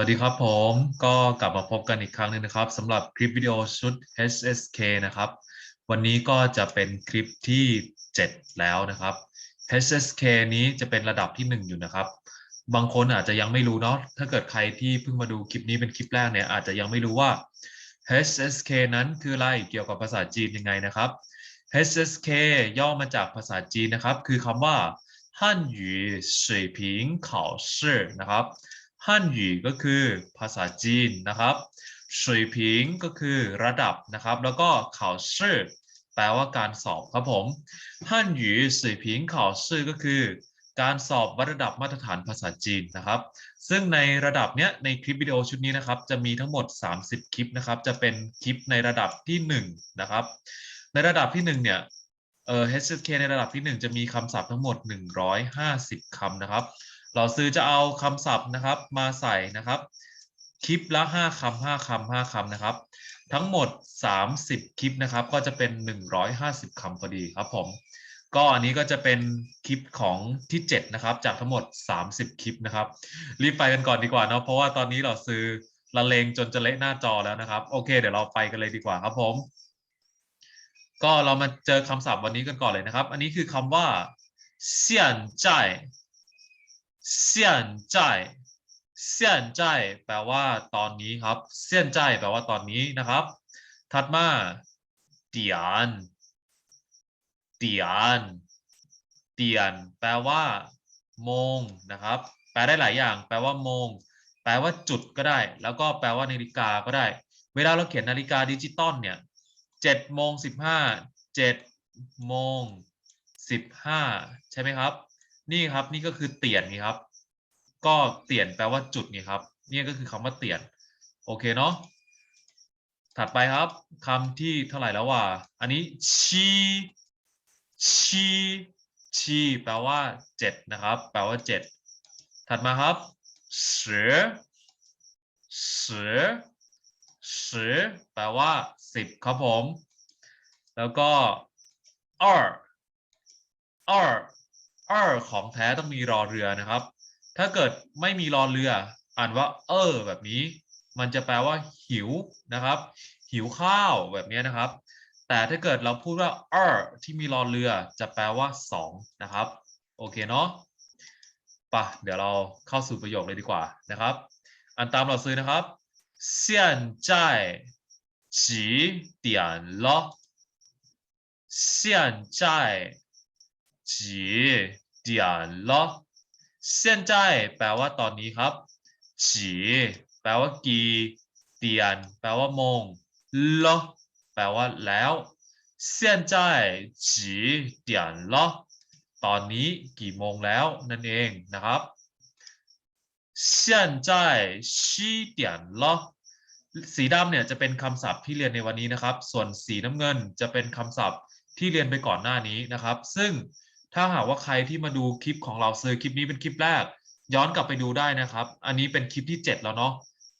สวัสดีครับผมก็กลับมาพบกันอีกครั้งหนึ่งนะครับสำหรับคลิปวิดีโอชุด HSK นะครับ วันนี้ก็จะเป็นคลิปที่ 7 แล้วนะครับ HSK นี้จะเป็นระดับที่ 1 อยู่นะครับ บางคนอาจจะยังไม่รู้เนาะถ้าเกิดใครที่เพิ่งมาดูคลิปนี้เป็นคลิปแรกเนี่ยอาจจะยังไม่รู้ว่า HSK นั้นคืออะไรเกี่ยวกับภาษาจีนยังไงนะครับ HSK ย่อมาจากภาษาจีนนะครับ คือคำว่าฮั่นหยูสุยผิงข่าวชื่นะครับ ฮั่นหยูก็คือภาษาจีนนะครับสุยผิงก็คือระดับนะครับ แล้วก็ข่าวชื่อแปลว่าการสอบครับผมฮั่นหยูสุยผิงข่าวชื่อก็คือ การสอบวัดระดับมาตรฐานภาษาจีนนะครับ ซึ่งในระดับเนี้ยในคลิปวิดีโอชุดนี้นะครับ จะมีทั้งหมด 30 คลิปนะครับ จะเป็นคลิปในระดับที่1นะครับ ในระดับที่1เนี่ยเอ่อ HSK ในระดับที่ 1 จะมีคำศัพท์ทั้งหมด 150คำนะครับ เราซื้อจะเอาคำศัพท์นะครับ มาใส่นะครับ คลิปละ5คำ5คำ5คำนะครับ ทั้งหมด 30 คลิปนะครับ ก็จะเป็น 150คำพอดีครับผมก็อันนี้ก็จะเป็นคลิปของที่ 7 นะครับ จากทั้งหมด 30 คลิปนะครับ รีบไปกันก่อนดีกว่าเนาะเพราะว่าตอนนี้เราซื้อละเลงจนจะเละหน้าจอแล้วนะครับ โอเค เดี๋ยวเราไปกันเลยดีกว่าครับผม ก็เรามาเจอคำศัพท์วันนี้กันก่อนเลยนะครับ อันนี้คือคำว่าเสียดใจ เซียนใจเซียนใจแปลว่าตอนนี้ครับเซียนใจแปลว่าตอนนี้นะครับ ถัดมาเตียนเตียนเตียนแปลว่าโมงนะครับ แปลได้หลายอย่าง แปลว่าโมง แปลว่าจุดก็ได้ แล้วก็แปลว่านาฬิกาก็ได้ เวลาเราเขียนนาฬิกาดิจิตอลเนี่ยเจ็ดโมงสิบห้าเจ็ดโมงสิบห้าใช่ไหมครับ นี่ครับ นี่ก็คือเตียนนี่ครับ ก็เตียนแปลว่าจุดนี่ครับ นี่ก็คือคำว่าเตียน โอเคเนาะถัดไปครับคำที่เท่าไหร่แล้วว่า อันนี้ชีชีชีแปลว่าเจ็ดนะครับ แปลว่าเจ็ดถัดมาครับสือสือสือแปลว่าสิบครับผม แล้วก็二二二ของแท้ต้องมีรอเรือนะครับ ถ้าเกิดไม่มีรอเรือ อ่านว่า เออ แบบนี้ มันจะแปลว่า หิวนะครับ หิวข้าวแบบนี้นะครับ แต่ถ้าเกิดเราพูดว่าเออที่มีรอเรือ จะแปลว่าสองนะครับ โอเคเนาะปะเดี๋ยวเราเข้าสู่ประโยคเลยดีกว่านะครับ อันตามเราซื้อนะครับ现 จีเดียลอเส้นใจแปลว่าตอนนี้ครับจีแปลว่ากีเดียน แปลว่าโมงล้อแปลว่าแล้วเส้นใจจีเดียลอตอนนี้กี่โมงแล้วนั่นเองนะครับเส้นใจชี้เดียนลอสีดำเนี่ยจะเป็นคำศัพท์ที่เรียนในวันนี้นะครับ ส่วนสีน้ำเงินจะเป็นคำศัพท์ที่เรียนไปก่อนหน้านี้นะครับ ซึ่ง ถ้าหากว่าใครที่มาดูคลิปของเราซื้อคลิปนี้เป็นคลิปแรก ย้อนกลับไปดูได้นะครับ อันนี้เป็นคลิปที่ 7 แล้วเนาะ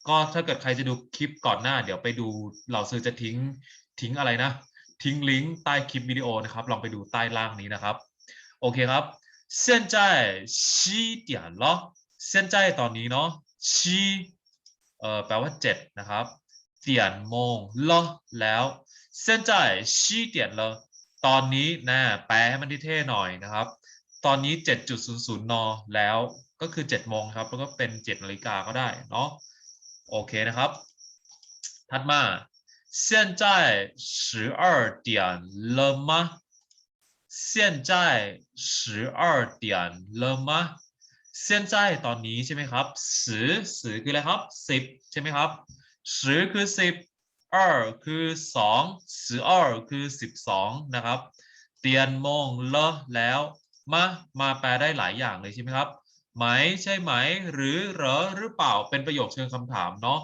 ก็ถ้าเกิดใครจะดูคลิปก่อนหน้า เดี๋ยวไปดูเราซื้อจะทิ้งทิ้งอะไรนะ ทิ้งลิงก์ใต้คลิปวิดีโอนะครับ ลองไปดูใต้ล่างนี้นะครับ โอเคครับเส้นใจชี้เดียนเนาเส้นใจตอนนี้เนาะชี้เอ่อแปลว่า 7 นะครับเตียนโมงเลาแล้วเส้นใจชี้เตียนเลา อนนี้นะแปลให้มันเท่ๆหน่อยนะครับ ตอนนี้ 7.00 น แล้วก็คือ 7 โมงครับ แล้วก็เป็น 7 นาฬิกาก็ได้เนาะ โอเคนะครับ ถัดมา现在十二点了吗现在十二点了吗现在ตอนนี้ใช่ไหมครับสิสิคืออะไรครับสิบใช่ไหมครับสิคือสิบ 12 คือ 2สืออ้อคือ 12 นะครับ เตียนมงเลแล้วมามาแปลได้หลายอย่างเลยใช่ไหมครับ ไหมใช่ไหม หรือเหรอหรือเปล่าเป็นประโยคเชิงคำถามเนาะ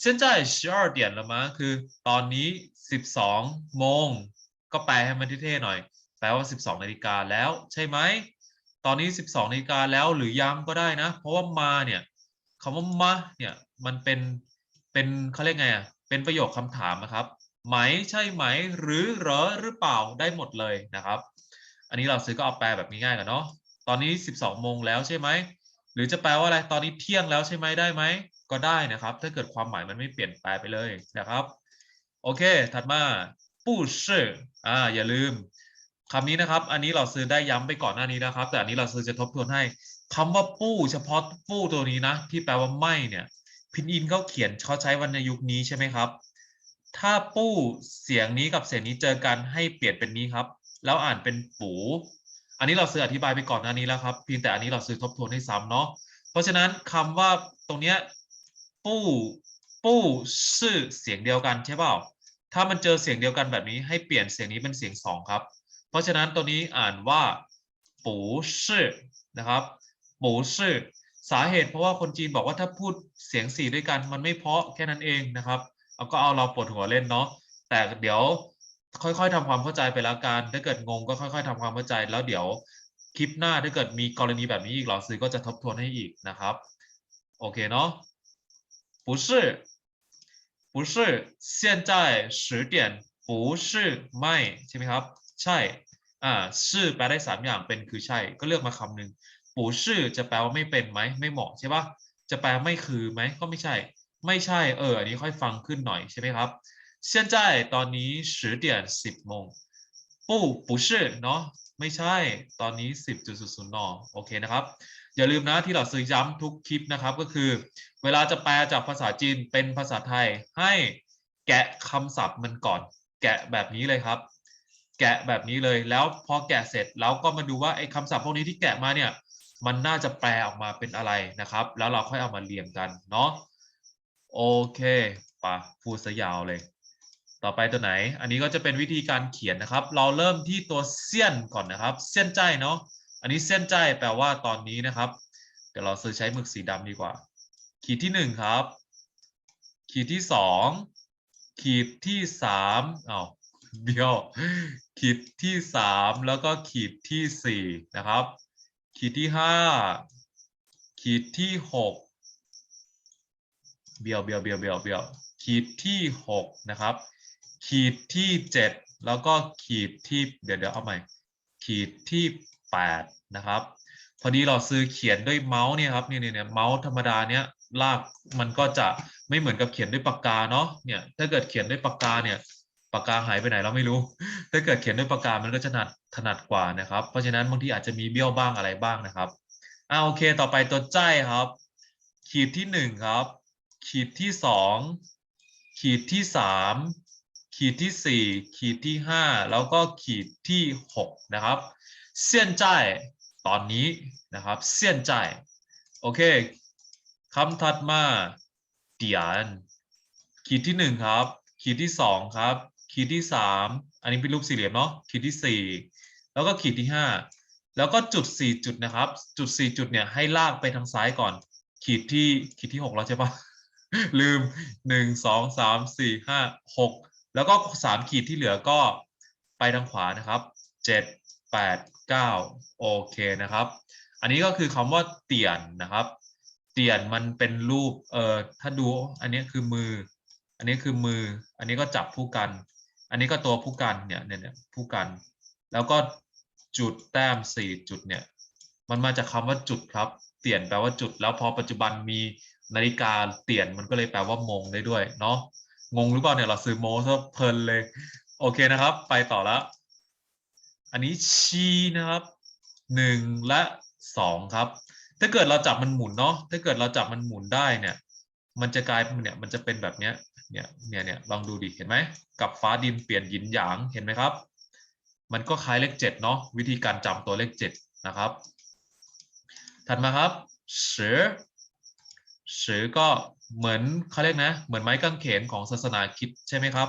เส้นใจสิอเตียนละมาคือ ตอนนี้สิบสองโมง ก็แปลให้มันเท่ๆหน่อย แปลว่าสิบสองนาฬิกาแล้วใช่ไหม ตอนนี้สิบสองนาฬิกาแล้วหรือยังก็ได้นะ เพราะว่ามาเนี่ยคำว่ามาเนี่ยมันเป็นเป็นเขาเรียกไงอะ เป็นประโยคคำถามนะครับ ไหมใช่ไหม หรือเหรอหรือเปล่าได้หมดเลยนะครับ อันนี้เราซื้อก็เอาแปลแบบง่ายๆกันเนาะตอนนี้ 12โมงแล้วใช่ไหมหรือจะแปลว่าอะไรตอนนี้เที่ยงแล้วใช่ไหมได้ไหมก็ได้นะครับ ถ้าเกิดความหมายมันไม่เปลี่ยนแปลไปเลยนะครับ โอเค ถัดมาปู้ชื่ออ่าอย่าลืมคำนี้นะครับ อันนี้เราซื้อได้ย้ำไปก่อนหน้านี้นะครับ แต่อันนี้เราซื้อจะทบทวนให้คำว่าปู้เฉพาะปู้ตัวนี้นะ ที่แปลว่าไม่เนี่ย พินอินเขาเขียนเขาใช้วรรณยุกต์นี้ใช่ไหมครับ ถ้าปู้เสียงนี้กับเสียงนี้เจอกันให้เปลี่ยนเป็นนี้ครับ แล้วอ่านเป็นปู อันนี้เราซื้ออธิบายไปก่อนหน้านี้แล้วครับเพียงแต่อันนี้เราซื้อทบทวนให้ซ้ำเนาะเพราะฉะนั้นคำว่าตรงเนี้ยปู้ปู้ชื่อเสียงเดียวกันใช่เปล่าถ้ามันเจอเสียงเดียวกันแบบนี้ให้เปลี่ยนเสียงนี้เป็นเสียงสองครับ เพราะฉะนั้นตัวนี้อ่านว่าปูชื่อนะครับปูชื่อ สาเหตุเพราะว่าคนจีนบอกว่าถ้าพูดเสียงสี่ด้วยกันมันไม่เพราะแค่นั้นเองนะครับ เอาก็เอาเราปวดหัวเล่นเนาะแต่เดี๋ยวค่อยๆทำความเข้าใจไปแล้วกัน ถ้าเกิดงงก็ค่อย ๆทำความเข้าใจ แล้วเดี๋ยวคลิปหน้าถ้าเกิดมีกรณีแบบนี้อีกหลอซื้อก็จะทบทวนให้อีกนะครับ โอเคเนาะ不是不是现在十点不是ไม่ใช่ไหมครับ ใช่อ่าชื่อแปลได้สามอย่างเป็นคือใช่ ก็เลือกมาคำหนึ่ง ปูชื่อจะแปลว่าไม่เป็นไหมไม่เหมาะใช่ปะจะแปลไม่คือไหมก็ไม่ใช่ ไม่ใช่เอออันนี้ค่อยฟังขึ้นหน่อยใช่ไหมครับเช่นใจตอนนี้十นสิบโมงปู่ปูชื่อเนาะไม่ใช่ตอนนี้สิบจุดศูนย์หนอโอเคนะครับ อย่าลืมนะที่เราซื้อย้ำทุกคลิปนะครับก็คือ เวลาจะแปลจากภาษาจีนเป็นภาษาไทยให้แกะคำศัพท์มันก่อน แกะแบบนี้เลยครับ แกะแบบนี้เลยแล้วพอแกะเสร็จเราก็มาดูว่าไอ้คำศัพท์พวกนี้ที่แกะมาเนี่ย มันน่าจะแปลออกมาเป็นอะไรนะครับ แล้วเราค่อยเอามาเรียงกันเนาะโอเคปะพูดซะยาวเลย ต่อไปตัวไหน อันนี้ก็จะเป็นวิธีการเขียนนะครับ เราเริ่มที่ตัวเซียนก่อนนะครับเซียนใจเนาะอันนี้เส้นใจแปลว่าตอนนี้นะครับ เดี๋ยวเราซื้อใช้หมึกสีดำดีกว่า ขีดที่หนึ่งครับ ขีดที่สองขีดที่สามอ้าวเบี้ยวขีดที่สามแล้วก็ขีดที่สี่นะครับ ขีดที่ห้าขีดที่หกเบียวเบียวเบียวเบียวเบียวขีดที่หกนะครับ ขีดที่เจ็ดแล้วก็ขีดที่เดี๋ยวเดี๋ยวเอาใหม่ ขีดที่แปดนะครับ พอดีเราซื้อเขียนด้วยเมาส์เนี่ยครับเนี่ยเนี่ยเมาส์ธรรมดาเนี่ยลากมันก็จะไม่เหมือนกับเขียนด้วยปากกาเนาะเนี่ยถ้าเกิดเขียนด้วยปากกาเนี่ย ปากกาหายไปไหนเราไม่รู้ ถ้าเกิดเขียนด้วยปากกา มันก็จะถนัดถนัดกว่านะครับ เพราะฉะนั้นบางทีอาจจะมีเบี้ยวบ้างอะไรบ้างนะครับอ่าโอเค ต่อไปตัวใจครับ ขีดที่หนึ่งครับ ขีดที่สองขีดที่สามขีดที่สี่ขีดที่ห้าแล้วก็ขีดที่หกนะครับ เสี้ยนใจตอนนี้นะครับ เสี้ยนใจ โอเคคำถัดมาเตียนขีดที่หนึ่งครับ ขีดที่สองครับ ขีดที่สามอันนี้เป็นรูปสี่เหลี่ยมเนาะขีดที่สี่แล้วก็ขีดที่ห้าแล้วก็จุดสี่จุดนะครับ จุดสี่จุดเนี่ยให้ลากไปทางซ้ายก่อน ขีดที่ขีดที่หกแล้วใช่ปะลืมหนึ่งสองสามสี่ห้าหกแล้วก็สามขีดที่เหลือก็ไปทางขวานะครับเจ็ดแปดเก้าโอเคนะครับ อันนี้ก็คือคำว่าเตียนนะครับ เตียนมันเป็นรูปเอ่อถ้าดูอันนี้คือมือ อันนี้คือมือ อันนี้ก็จับผู้กัน อันนี้ก็ตัวผู้กันเนี่ยเนี่ยผู้กัน แล้วก็จุดแต้มสี่จุดเนี่ย มันมาจากคำว่าจุดครับ เตี่ยนแปลว่าจุด แล้วพอปัจจุบันมีนาฬิกาเตี่ยนมันก็เลยแปลว่ามงได้ด้วยเนาะงงหรือเปล่าเนี่ยเราซื้อโมซะเพลินเลย โอเคนะครับ ไปต่อแล้ว อันนี้ชีนะครับหนึ่งและสองครับ ถ้าเกิดเราจับมันหมุนเนาะถ้าเกิดเราจับมันหมุนได้เนี่ย มันจะกลายเป็นเนี่ยมันจะเป็นแบบเนี้ย เนี่ยเนี่ยเนี่ยลองดูดิเห็นไหมกับฟ้าดินเปลี่ยนหยินหยางเห็นไหมครับ มันก็คล้ายเลขเจ็ดเนาะวิธีการจำตัวเลขเจ็ดนะครับ ถัดมาครับเสือเสือก็เหมือนเขาเรียกนะ เหมือนไม้กางเขนของศาสนาคริดใช่ไหมครับ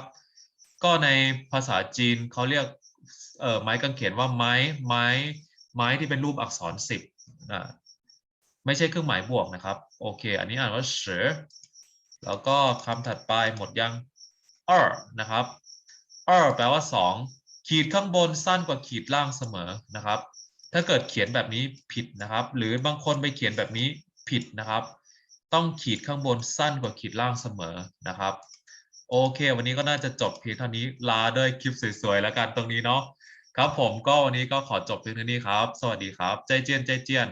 ก็ในภาษาจีนเขาเรียกเอ่อไม้กางเขนว่าไม้ไม้ไม้ที่เป็นรูปอักษรสิบอ่าไม่ใช่เครื่องหมายบวกนะครับ โอเค อันนี้อ่านว่าเสือ แล้วก็คำถัดไปหมดยัง二นะครับ二แปลว่าสองขีดข้างบนสั้นกว่าขีดล่างเสมอนะครับ ถ้าเกิดเขียนแบบนี้ผิดนะครับ หรือบางคนไปเขียนแบบนี้ผิดนะครับ ต้องขีดข้างบนสั้นกว่าขีดล่างเสมอนะครับโอเค วันนี้ก็น่าจะจบเพียงเท่านี้ลาด้วยคลิปสวยๆแล้วกันตรงนี้เนาะครับผมก็วันนี้ก็ขอจบเพียงเท่านี้ครับ สวัสดีครับ ใจเจียนใจเจียน